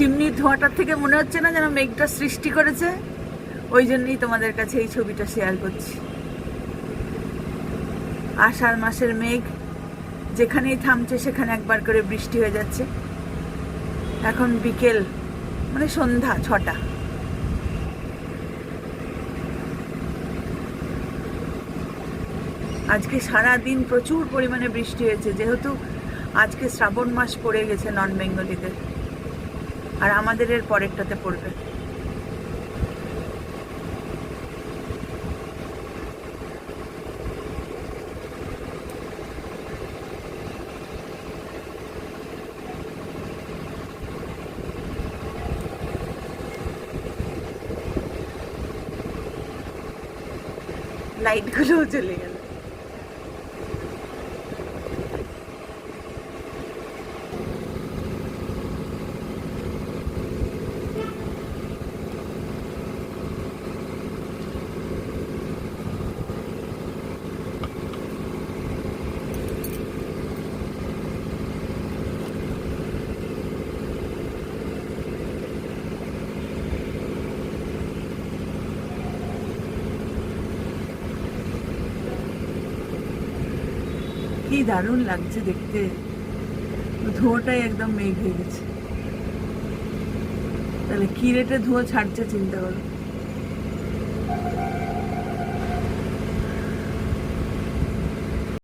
চিমনির ধোঁয়াটার থেকে মনে হচ্ছে না যেন মেঘটা সৃষ্টি করেছে? ওই জন্যই তোমাদের কাছে এই ছবিটা শেয়ার করছি। আষাঢ় মাসের মেঘ, যেখানেই থামছে সেখানে একবার করে বৃষ্টি হয়ে যাচ্ছে। এখন বিকেল মানে সন্ধ্যা ছটা। আজকে সারা দিন প্রচুর পরিমাণে বৃষ্টি হয়েছে, যেহেতু আজকে শ্রাবণ মাস পড়ে গেছে নন বেঙ্গলিতে আর আমাদের এর পরেরটাতে পড়বে। লাইটগুলোও চলে গেল। কি দারুণ লাগছে দেখতে। ধোঁয়াটাই একদম মেঘ হয়ে গেছে। তাহলে কি রেটে ধোঁয়া ছাড়ছে চিন্তা করো।